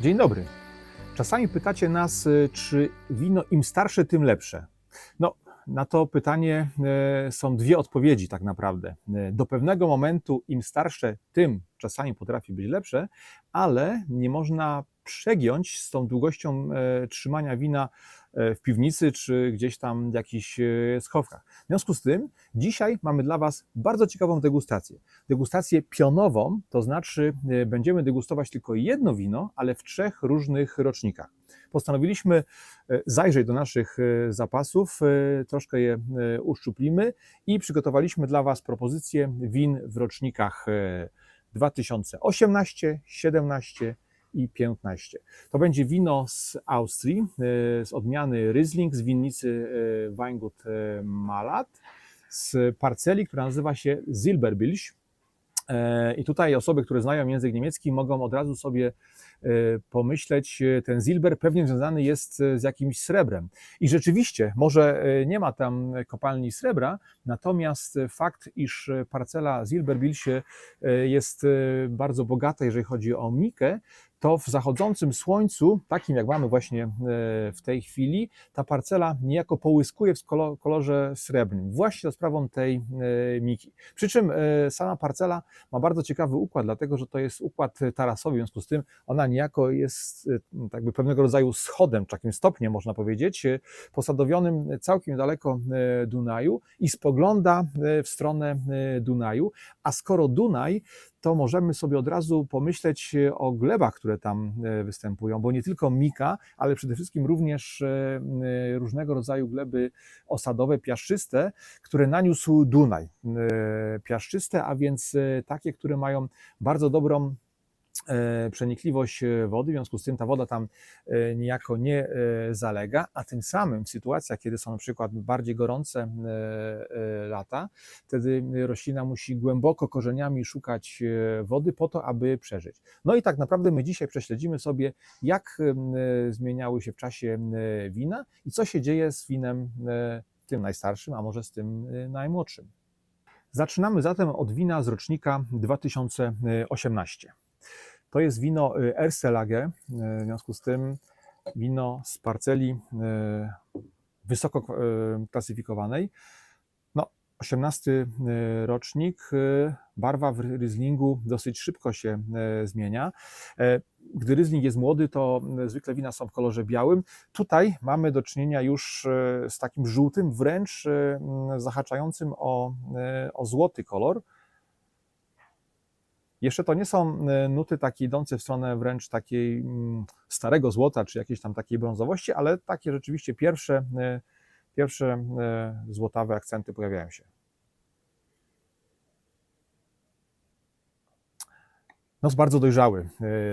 Dzień dobry. Czasami pytacie nas, y, czy wino im starsze, tym lepsze. No, na to pytanie e, są dwie odpowiedzi tak naprawdę. E, Do pewnego momentu im starsze, tym czasami potrafi być lepsze, ale nie można przegiąć z tą długością e, trzymania wina e, w piwnicy czy gdzieś tam w jakichś e, schowkach. W związku z tym dzisiaj mamy dla Was bardzo ciekawą degustację. Degustację pionową, to znaczy będziemy degustować tylko jedno wino, ale w trzech różnych rocznikach. Postanowiliśmy zajrzeć do naszych zapasów, troszkę je uszczuplimy i przygotowaliśmy dla Was propozycję win w rocznikach e, 2018, 17 i 15. To będzie wino z Austrii, e, z odmiany Riesling z winnicy e, Weingut e, Malat, z parceli, która nazywa się Silberbilch. I tutaj osoby, które znają język niemiecki, mogą od razu sobie pomyśleć, ten Silber pewnie związany jest z jakimś srebrem. I rzeczywiście, może nie ma tam kopalni srebra, natomiast fakt, iż parcela Silberbilche e, jest bardzo bogata, jeżeli chodzi o mikę, to w zachodzącym słońcu, takim jak mamy właśnie e, w tej chwili, ta parcela niejako połyskuje w kolo- kolorze srebrnym, właśnie za sprawą tej e, miki. Przy czym e, sama parcela ma bardzo ciekawy układ, dlatego że to jest układ tarasowy, w związku z tym ona niejako jest e, tak by pewnego rodzaju schodem, takim stopniem można powiedzieć, posadowionym całkiem daleko Dunaju i spogląda w stronę Dunaju, a skoro Dunaj, to możemy sobie od razu pomyśleć e, o glebach, które tam e, występują, bo nie tylko mika, ale przede wszystkim również e, różnego rodzaju gleby osadowe, piaszczyste, które naniósł Dunaj. Piaszczyste, a więc takie, które mają bardzo dobrą przenikliwość e, wody, w związku z tym ta woda tam e, niejako nie e, zalega, a tym samym w sytuacjach, kiedy są na przykład bardziej gorące lata, wtedy roślina musi głęboko korzeniami szukać wody po to, aby przeżyć. No i tak naprawdę my dzisiaj prześledzimy sobie, jak zmieniały się w czasie wina i co się dzieje z winem tym najstarszym, a może z tym najmłodszym. Zaczynamy zatem od wina z rocznika 2018. To jest wino y, Erste y, w związku z tym wino z parceli y, wysoko klasyfikowanej. No, 18 y, rocznik, barwa w Rieslingu dosyć szybko się zmienia. E, Gdy Riesling jest młody, to zwykle wina są w kolorze białym. Tutaj mamy do czynienia już z takim żółtym, wręcz zahaczającym o, o złoty kolor. Jeszcze to nie są e, nuty takie idące w stronę wręcz takiej mm, starego złota, czy jakiejś tam takiej brązowości, ale takie rzeczywiście pierwsze, e, pierwsze e, złotawe akcenty pojawiają się. Nos bardzo dojrzały.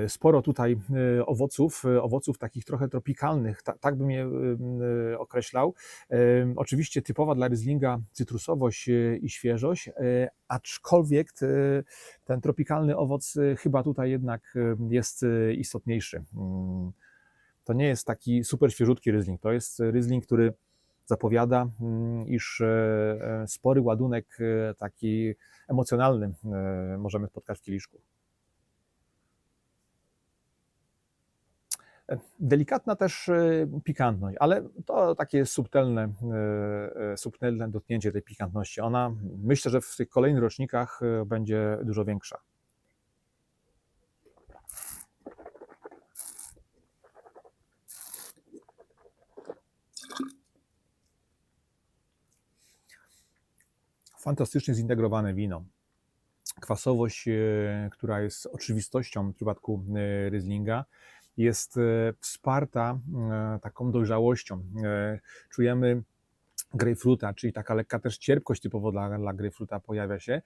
E, Sporo tutaj e, owoców, e, owoców takich trochę tropikalnych, ta, tak bym je określał. Oczywiście typowa dla Rieslinga cytrusowość i świeżość, aczkolwiek ten tropikalny owoc chyba tutaj jednak jest istotniejszy. Mm, To nie jest taki super świeżutki Riesling, to jest Riesling, który zapowiada, mm, iż spory ładunek taki emocjonalny możemy spotkać w kieliszku. Delikatna też e, pikantność, ale to takie subtelne, e, e, subtelne dotknięcie tej pikantności. Ona myślę, że w tych kolejnych rocznikach będzie dużo większa. Fantastycznie zintegrowane wino. Kwasowość, która jest oczywistością w przypadku Rieslinga, jest e, wsparta e, taką dojrzałością. E, Czujemy grejpfruta, czyli taka lekka też cierpkość typowo dla, dla grejpfruta pojawia się,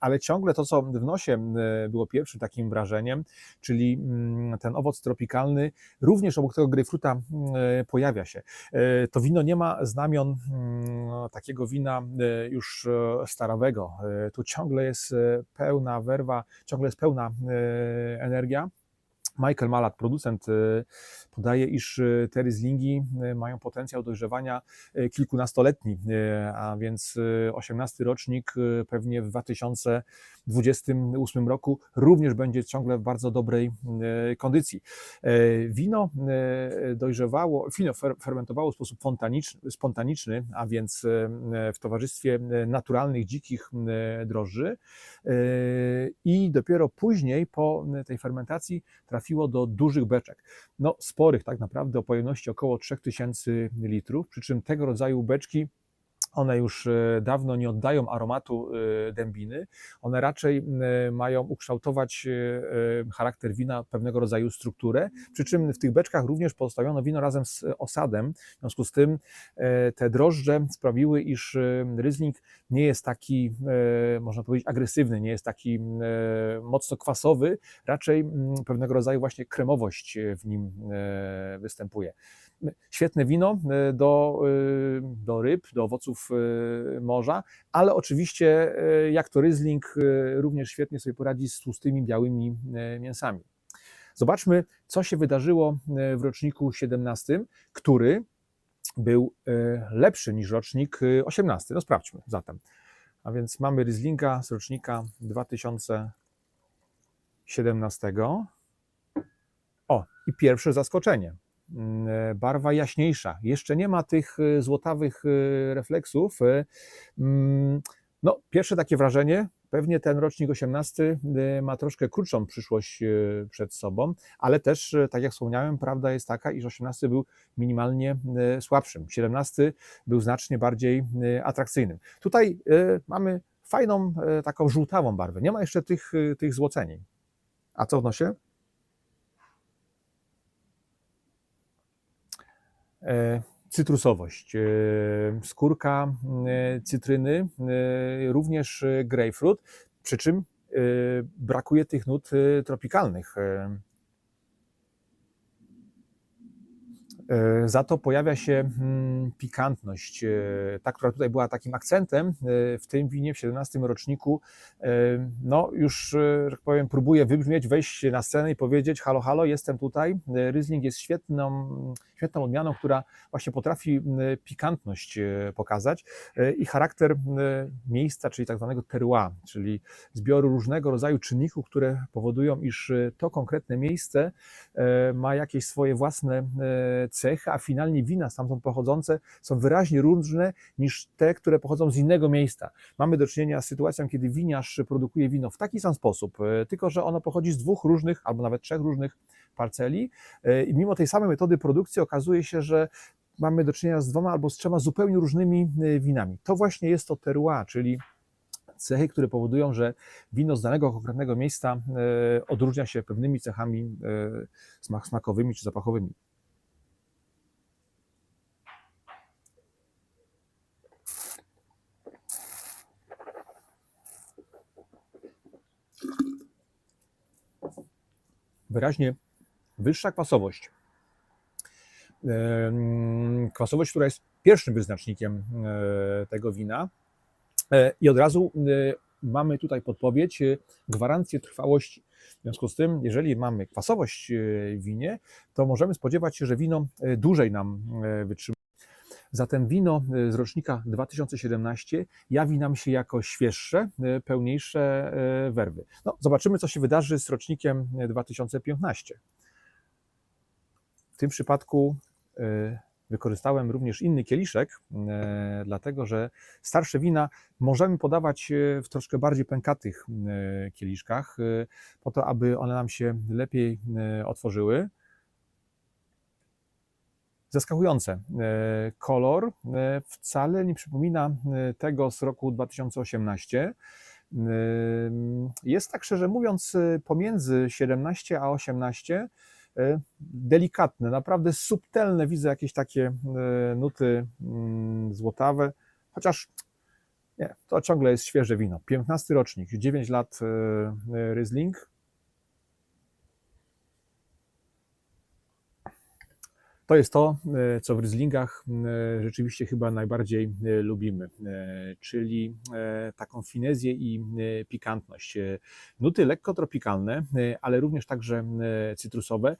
ale ciągle to, co w nosie było pierwszym takim wrażeniem, czyli mm, ten owoc tropikalny, również obok tego grejpfruta pojawia się. To wino nie ma znamion mm, takiego wina już starawego. Tu ciągle jest pełna werwa, ciągle jest pełna energia. Michael Malat, producent, y, podaje, iż y, te Rieslingi y, mają potencjał dojrzewania kilkunastoletni, a więc y, 18 rocznik pewnie w 2028 roku również będzie ciągle w bardzo dobrej kondycji. E, Wino dojrzewało, wino fer- fermentowało w sposób spontaniczny, a więc w towarzystwie naturalnych, dzikich drożdży i dopiero później po tej fermentacji trafiło do dużych beczek. No sporych tak naprawdę o pojemności około 3000 litrów, przy czym tego rodzaju beczki one już e, dawno nie oddają aromatu e, dębiny, one raczej e, mają ukształtować charakter wina, pewnego rodzaju strukturę, przy czym w tych beczkach również pozostawiono wino razem z osadem, w związku z tym te drożdże sprawiły, iż Riesling nie jest taki, można powiedzieć, agresywny, nie jest taki mocno kwasowy, raczej pewnego rodzaju właśnie kremowość w nim występuje. Świetne wino e, do, e, do ryb, do owoców e, morza, ale oczywiście, jak to Riesling, również świetnie sobie poradzi z tłustymi, białymi mięsami. Zobaczmy, co się wydarzyło w roczniku 17, który był lepszy niż rocznik e, 18. No sprawdźmy zatem. A więc mamy Rieslinga z rocznika 2017. O, i pierwsze zaskoczenie. E, Barwa jaśniejsza. Jeszcze nie ma tych e, złotawych e, refleksów. Mm, No, pierwsze takie wrażenie, pewnie ten rocznik 18 e, ma troszkę krótszą przyszłość przed sobą, ale też, tak jak wspomniałem, prawda jest taka, iż 18 był minimalnie słabszym. 17 był znacznie bardziej atrakcyjnym. Tutaj mamy fajną, taką żółtawą barwę. Nie ma jeszcze tych, tych złocenień. A co w nosie? Cytrusowość, e, skórka e, cytryny, e, również e, grapefruit, przy czym e, brakuje tych nut e, tropikalnych. Za to pojawia się mm, pikantność, e, ta, która tutaj była takim akcentem e, w tym winie w 17 roczniku. e, No, już, e, tak powiem, próbuje wybrzmieć, wejść na scenę i powiedzieć: Halo, halo, jestem tutaj. E, Riesling jest świetną, świetną odmianą, która właśnie potrafi pikantność e, pokazać e, i charakter miejsca, czyli tak zwanego terroir, czyli zbioru różnego rodzaju czynników, które powodują, iż e, to konkretne miejsce e, ma jakieś swoje własne e, cechy, a finalnie wina stamtąd pochodzące są wyraźnie różne niż te, które pochodzą z innego miejsca. Mamy do czynienia z sytuacją, kiedy winiarz produkuje wino w taki sam sposób, e, tylko że ono pochodzi z dwóch różnych albo nawet trzech różnych parceli e, i mimo tej samej metody produkcji okazuje się, że mamy do czynienia z dwoma albo z trzema zupełnie różnymi e, winami. To właśnie jest to terroir, czyli cechy, które powodują, że wino z danego konkretnego miejsca odróżnia się pewnymi cechami smak- smakowymi czy zapachowymi. Wyraźnie wyższa kwasowość. Kwasowość, która jest pierwszym wyznacznikiem e, tego wina. E, I od razu e, mamy tutaj podpowiedź, gwarancję trwałości. W związku z tym, jeżeli mamy kwasowość w winie, to możemy spodziewać się, że wino dłużej nam wytrzyma. Zatem wino e, z rocznika 2017 jawi nam się jako świeższe, e, pełniejsze e, werwy. No, zobaczymy, co się wydarzy z rocznikiem e, 2015. W tym przypadku wykorzystałem również inny kieliszek, dlatego że starsze wina możemy podawać w troszkę bardziej pękatych kieliszkach, po to, aby one nam się lepiej otworzyły. Zaskakujące. E, Kolor e, wcale nie przypomina e, tego z roku 2018. E, Jest tak szczerze mówiąc pomiędzy 17 a 18 e, delikatne, naprawdę subtelne. Widzę jakieś takie nuty mm, złotawe, chociaż nie, to ciągle jest świeże wino. 15 rocznik, 9 lat Riesling. To jest to, e, co w Ryzlingach e, rzeczywiście chyba najbardziej e, lubimy, czyli taką finezję i pikantność. Nuty lekko tropikalne, ale również także cytrusowe.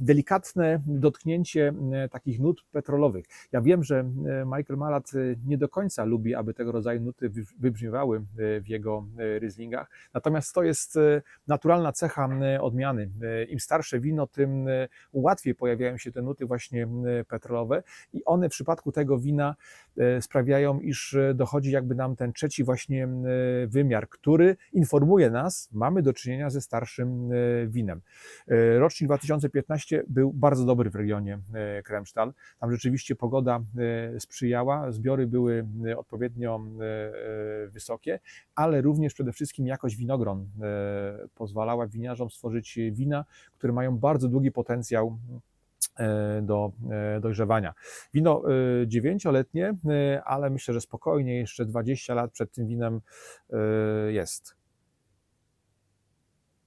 Delikatne dotknięcie takich nut petrolowych. Ja wiem, że Michael Malat nie do końca lubi, aby tego rodzaju nuty wy- wybrzmiewały w jego Ryzlingach, natomiast to jest naturalna cecha odmiany. Im starsze wino, tym łatwiej pojawiają się te nuty właśnie e, petrolowe i one w przypadku tego wina e, sprawiają, iż e, dochodzi jakby nam ten trzeci właśnie e, wymiar, który informuje nas, mamy do czynienia ze starszym winem. Rocznik 2015 był bardzo dobry w regionie Kremsztal. Tam rzeczywiście pogoda sprzyjała, zbiory były odpowiednio wysokie, ale również przede wszystkim jakość winogron pozwalała winiarzom stworzyć wina, które mają bardzo długi potencjał do e, dojrzewania. Wino e, dziewięcioletnie, e, ale myślę, że spokojnie jeszcze 20 lat przed tym winem e, jest.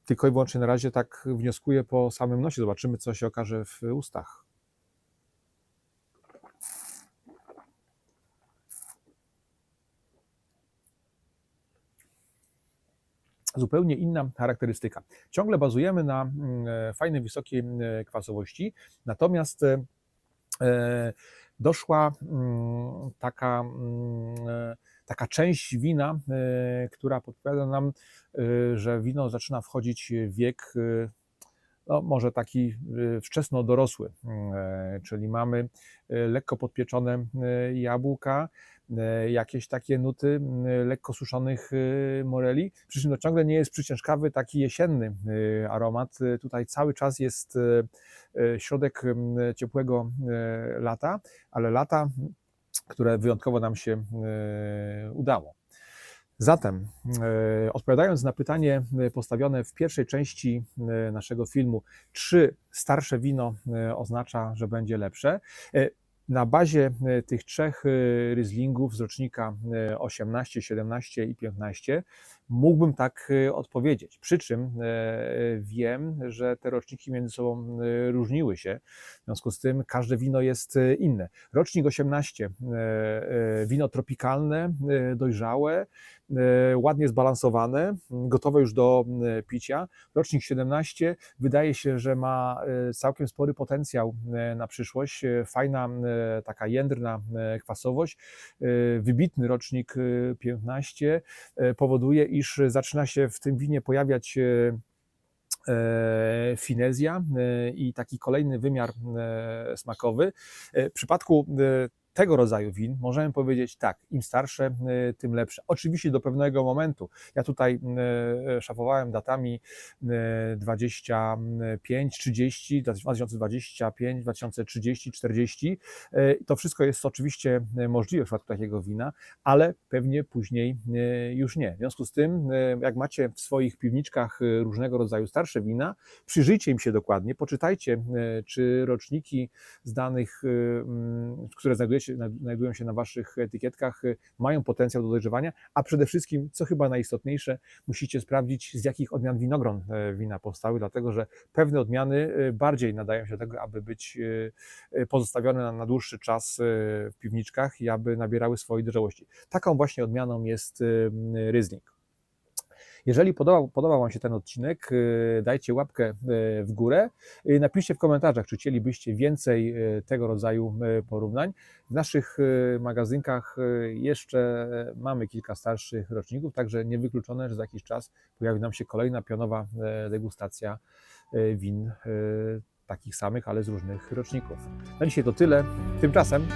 Tylko i wyłącznie na razie tak wnioskuję po samym nosie. Zobaczymy, co się okaże w ustach. Zupełnie inna charakterystyka. Ciągle bazujemy na mm, e, fajnej, wysokiej mm, kwasowości, natomiast e, e, doszła mm, taka, mm, e, taka część wina, e, która podpowiada nam, e, że wino zaczyna wchodzić w wiek, e, no, może taki e, wczesno dorosły, e, czyli mamy e, lekko podpieczone e, jabłka, jakieś takie nuty lekko suszonych moreli, przy czym to ciągle nie jest przyciężkawy taki jesienny aromat. Tutaj cały czas jest środek ciepłego lata, ale lata, które wyjątkowo nam się udało. Zatem, e, odpowiadając na pytanie e, postawione w pierwszej części e, naszego filmu, czy starsze wino oznacza, że będzie lepsze? Na bazie tych trzech Ryzlingów z rocznika e, 18, 17 i 15 mógłbym tak odpowiedzieć. Przy czym wiem, że te roczniki między sobą różniły się. W związku z tym każde wino jest inne. Rocznik 18, e, e, wino tropikalne, dojrzałe, ładnie zbalansowane, gotowe już do e, picia. Rocznik 17 wydaje się, że ma e, całkiem spory potencjał e, na przyszłość. E, Fajna, e, taka jędrna e, kwasowość. E, Wybitny rocznik e, 15 e, powoduje, iż zaczyna się w tym winie pojawiać e, e, finezja e, i taki kolejny wymiar e, smakowy. E, W przypadku e, tego rodzaju win możemy powiedzieć tak, im starsze, e, tym lepsze. Oczywiście do pewnego momentu. Ja tutaj e, szafowałem datami e, 25, 30, 2025, 2030, 40. E, To wszystko jest oczywiście możliwe w przypadku takiego wina, ale pewnie później już nie. W związku z tym, jak macie w swoich piwniczkach różnego rodzaju starsze wina, przyjrzyjcie im się dokładnie, poczytajcie, czy roczniki z danych, mm, które znajdujecie, znajdują się na waszych etykietkach, e, mają potencjał do dojrzewania, a przede wszystkim, co chyba najistotniejsze, musicie sprawdzić, z jakich odmian winogron e, wina powstały, dlatego że pewne odmiany e, bardziej nadają się do tego, aby być e, pozostawione na, na dłuższy czas w piwniczkach i aby nabierały swojej dojrzałości. Taką właśnie odmianą jest Riesling. Jeżeli podobał, podobał Wam się ten odcinek, e, dajcie łapkę w górę. Napiszcie w komentarzach, czy chcielibyście więcej e, tego rodzaju e, porównań. W naszych magazynkach jeszcze mamy kilka starszych roczników, także niewykluczone, że za jakiś czas pojawi nam się kolejna pionowa degustacja win takich samych, ale z różnych roczników. Na dzisiaj to tyle. Tymczasem